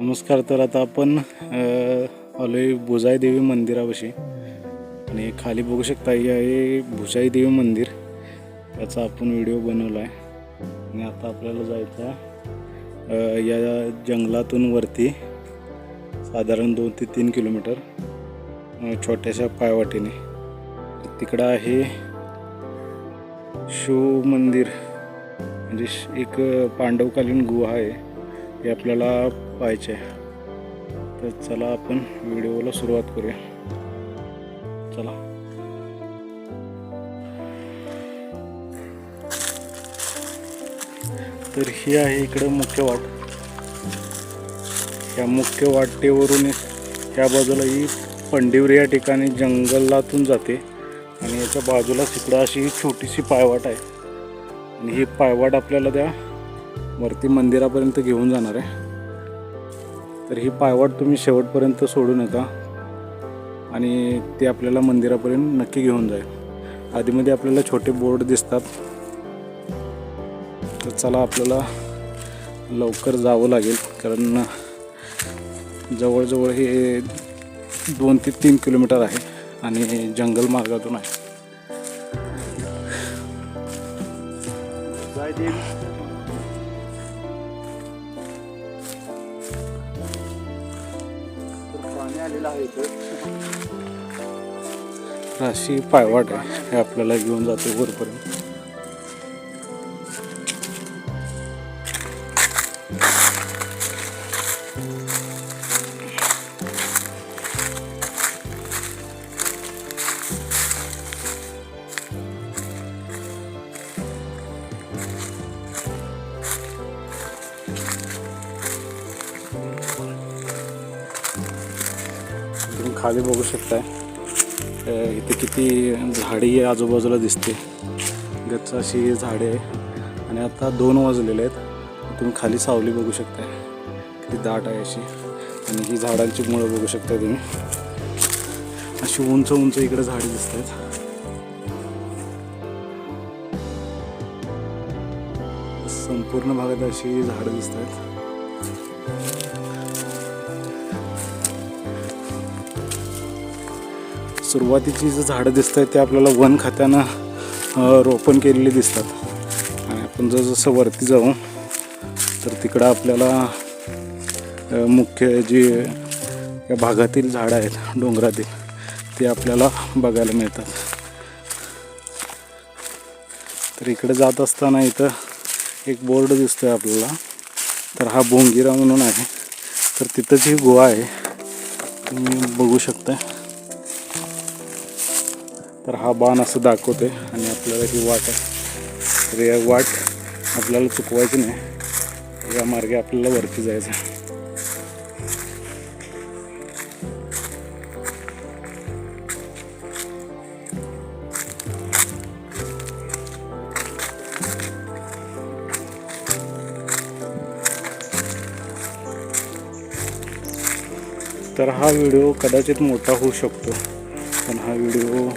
नमस्कार तर आता आपण आलोय भुजाई देवी मंदिरापाशी. आणि खाली बघू शकता हे आहे भुजाई देवी मंदिर. याचा आपण व्हिडिओ बनवला आहे आणि आता आपल्याला जायचं आहे या जंगलातून वरती साधारण दोन ते तीन किलोमीटर छोट्याशा पायवाटेने. तिकडं आहे शिव मंदिर. म्हणजे श- एक पांडवकालीन गुहा आहे. हे आपल्याला पाहायचे. तर चला आपण व्हिडिओला सुरुवात करूया. चला. तर ही आहे इकडं मुख्य वाट. ह्या मुख्य वाटेवरून ह्या बाजूला ही पंडिवरी या ठिकाणी जंगलातून जाते. आणि याच्या बाजूलाच इकडं अशी छोटीशी पायवाट आहे. आणि ही पायवाट आपल्याला त्या वरती मंदिरापर्यंत घेऊन जाणार आहे. तर ही पायवाट तुम्ही शेवटपर्यंत सोडू नका. आणि ते आपल्याला मंदिरापर्यंत नक्की घेऊन जाईल. आधीमध्ये आपल्याला छोटे बोर्ड दिसतात. तर चला आपल्याला लवकर जावं लागेल. कारण जवळजवळ हे दोन ते तीन किलोमीटर आहे आणि जंगल मार्गातून आहे. जय आहे इथं. अशी पायवाट आहे हे आपल्याला घेऊन जाते वरपर्यंत खाली बघू शकताय. इथे किती झाडी आजूबाजूला दिसते. गच्च अशी झाडे आहे. आणि आता दोन वाजलेले आहेत. तुम्ही खाली सावली बघू शकताय. किती दाट आहे अशी. आणि ही झाडांची मुळं बघू शकताय तुम्ही. अशी उंच उंच इकडे झाडे दिसत आहेत संपूर्ण भागात अशी झाडं दिसत आहेत सुरुवातीची जी झाडं दिसत आहेत ते आपल्याला वन खात्यानं रोपण केलेली दिसतात. आणि आपण जसं वरती जाऊ तर तिकडं आपल्याला मुख्य जी या भागातील झाडं आहेत डोंगरातील ते आपल्याला बघायला मिळतात. तर इकडे जात असताना इथं एक बोर्ड दिसतोय आपल्याला. तर हा भोंगिरा म्हणून आहे. तर तिथंच ही गुहा आहे तुम्ही बघू शकता तर हा बाण असं दाखवते आणि आपल्याला ही वाट आहे. तर या वाट आपल्याला चुकवायची नाही. या मार्गे आपल्याला वरती जायचं आहे. तर हा व्हिडिओ कदाचित मोठा होऊ शकतो. पण हा व्हिडिओ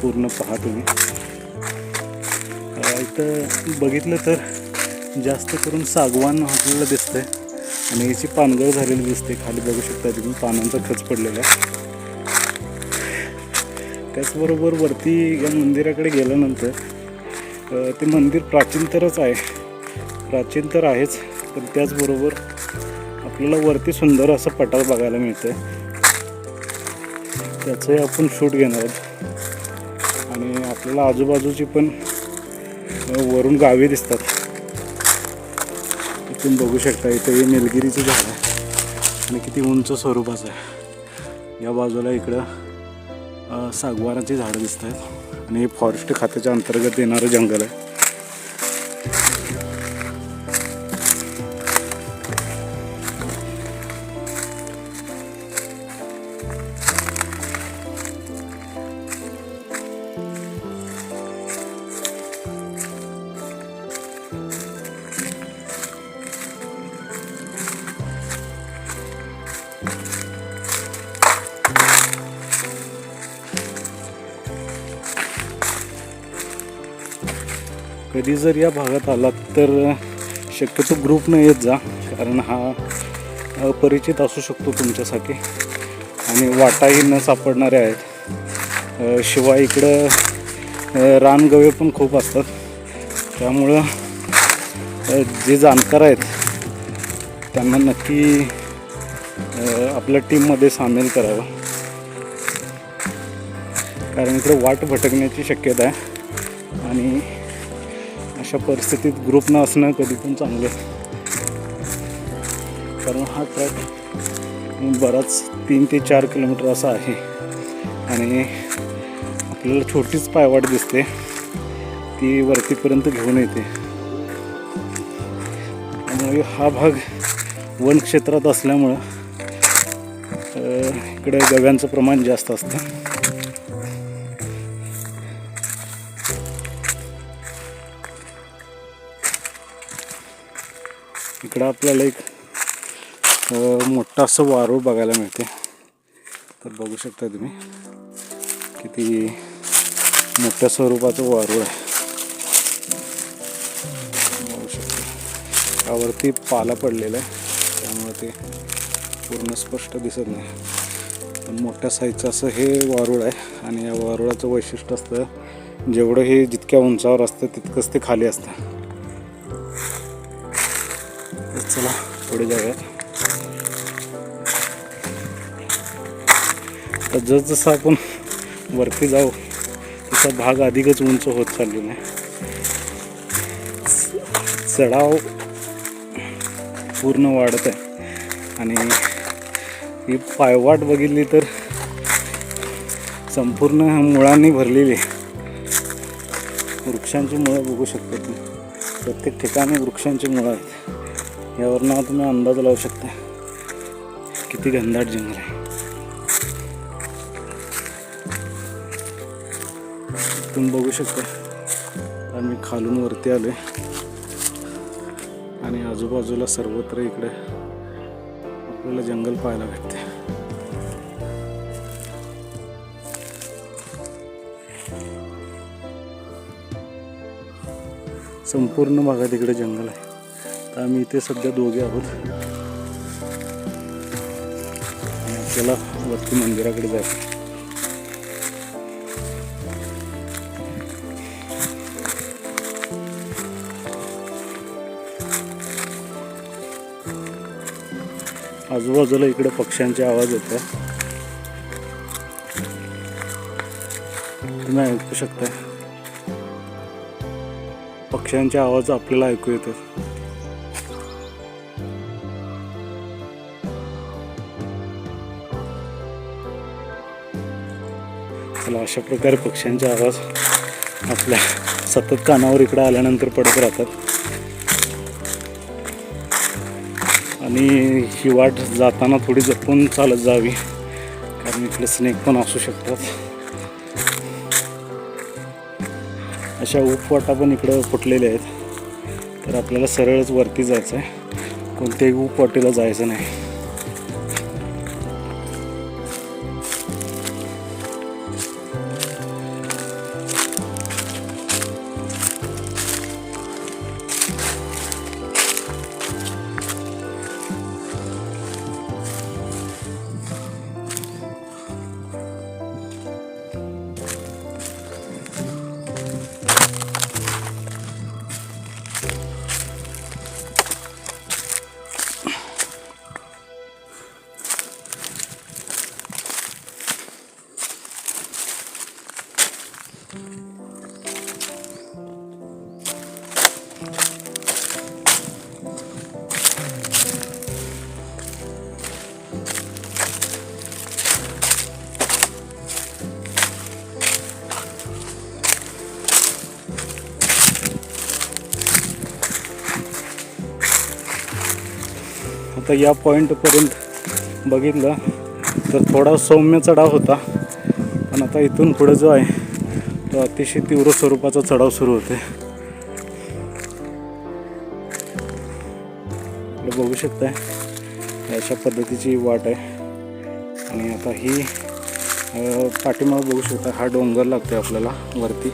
पूर्ण पहा तुम्ही इथं बघितलं तर जास्त करून सागवान आपल्याला दिसतंय. आणि याची पानगळ झालेली दिसते. खाली बघू शकता तुम्ही पानांचा खच पडलेला आहे. त्याचबरोबर वरती या मंदिराकडे गेल्यानंतर ते मंदिर प्राचीन तरच आहे. प्राचीन तर आहेच पण त्याचबरोबर आपल्याला वरती सुंदर असं पटार बघायला मिळतंय. त्याचंही आपण शूट घेणार आहोत. आणि आपल्याला आजूबाजूची पण वरून गावे दिसतात. इथून बघू शकता इथं हे निलगिरीचं झाड आहे. आणि किती उंच स्वरूपाचं आहे. या बाजूला इकडं सागवाराची झाडं दिसत आहेत आणि हे फॉरेस्ट खात्याच्या अंतर्गत येणारं जंगल आहे. कधी जर या भागात आलात तर शक्यतो ग्रुपनं येत जा कारण हा अपरिचित असू शकतो तुमच्यासाठी. आणि वाटाही न सापडणारे आहेत. शिवाय इकडं रानगवे पण खूप असतात. त्यामुळं जे जाणकार आहेत त्यांना नक्की आपल्या टीममध्ये सामील करावं. कारण इकडे वाट भटकण्याची शक्यता आहे. आणि अशा परिस्थितीत ग्रुप न असणं कधी पण चांगलं आहे. कारण हा ट्रॅक बराच तीन ते चार किलोमीटर असा आहे. आणि आपल्याला छोटीच पायवाट दिसते. ती वरतीपर्यंत घेऊन येते. त्यामुळे हा भाग वन क्षेत्रात असल्यामुळं इकडे गव्यांचं प्रमाण जास्त असतं. इकडं आपल्याला एक मोठं असं वारूळ बघायला मिळते. तर बघू शकता तुम्ही किती मोठ्या स्वरूपाचं वारूळ आहे. बघू शकता. त्यावरती पाला पडलेला आहे. त्यामुळे ते पूर्ण स्पष्ट दिसत नाही. पण मोठ्या साईजचं असं हे वारूळ आहे आणि या वारुळाचं वैशिष्ट्य असतं जेवढं हे जितक्या उंचावर असतं तितकंच ते खाली असतं. चला पुढे जाऊयात तर जसजसं आपण वरती जाऊ तसा भाग अधिकच उंच होत चाललेला आहे. चढाव पूर्ण वाढत आहे. आणि ही पायवाट बघितली तर संपूर्ण मुळांनी भरलेली वृक्षांची मुळं बघू शकतात प्रत्येक ठिकाणी वृक्षांची मुळं आहेत. यावरनं तुम्ही अंदाज लावू शकता. किती घनदाट जंगल आहे. तुम्ही बघू शकता. आम्ही खालून वरती आलो आणि आजूबाजूला सर्वत्र इकडे आपल्याला जंगल पाहायला भेटते. संपूर्ण भागात इकडे जंगल आहे. आम्ही इथे सध्या दोघे आहोत. आणि आपल्याला वरती मंदिराकडे जायचं आजूबाजूला इकडे पक्ष्यांचे आवाज येतात तुम्ही ऐकू शकताय. पक्ष्यांचे आवाज आपल्याला ऐकू येतात. अशा प्रकारे पक्ष्यांचे आवाज आपल्या सतत कानावर इकडं आल्यानंतर पडत राहतात. आणि ही वाट जाताना थोडी जपून चालत जावी कारण इकडे स्नेक पण असू शकतात. अशा उपवाटा पण इकडं फुटलेल्या आहेत. तर आपल्याला सरळच वरती जायचं आहे कोणत्याही उपवाटीला जायचं नाही. आता या पॉईंटपर्यंत बघितलं तर थोडा सौम्य चढाव होता. पण आता इथून पुढे जो आहे तो अतिशय तीव्र स्वरूपाचा चढाव सुरू होते बघू शकताय अशा पद्धतीची वाट आहे. आणि आता ही पाठीमाग बघू शकता हा डोंगर लागतो आपल्याला वरती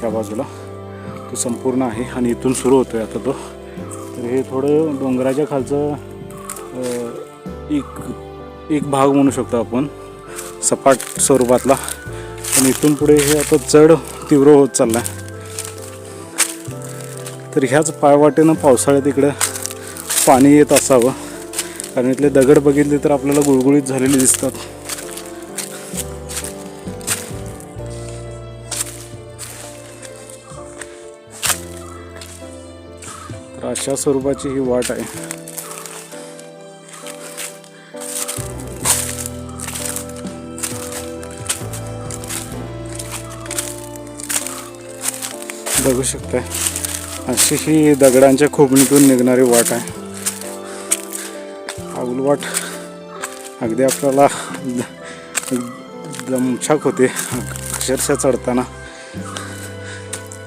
त्या बाजूला. तो संपूर्ण आहे आणि इथून सुरू होतो आहे आता तो. तर हे थोडं डोंगराच्या खालचं एक एक भाग म्हणू शकतो आपण. सपाट स्वरूपातला. आणि इथून पुढे हे आता चढ तीव्र होत चालला तर ह्याच पायवाटेनं पावसाळ्यात इकडं पाणी येत असावं. कारण इथले दगड बघितले तर आपल्याला गुळगुळीत झालेले दिसतात. तर अशा स्वरूपाची ही वाट आहे. बघू शकताय. अशी ही दगडांच्या खोबणीतून निघणारी वाट आहे. अवल वाट. अगदी आपल्याला दमछाक होते. अक्षरशः चढताना.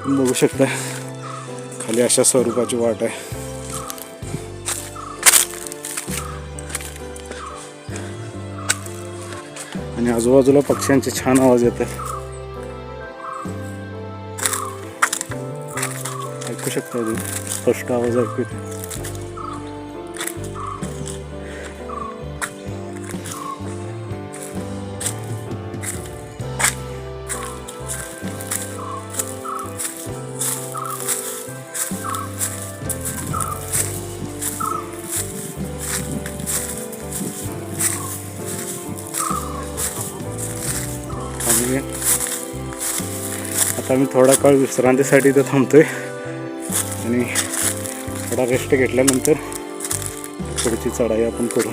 बघू शकताय. खाली अशा स्वरूपाची वाट आहे. आणि आजूबाजूला पक्ष्यांचे छान आवाज येत आहे ऐकू शकता तुम्ही. स्पष्ट आवाज ऐकू येतो आणि आता मी थोडा काळ विश्रांतीसाठी इथं थांबतोय. थोडा रेस्ट घेतल्यानंतर पुढची चढाई आपण करू.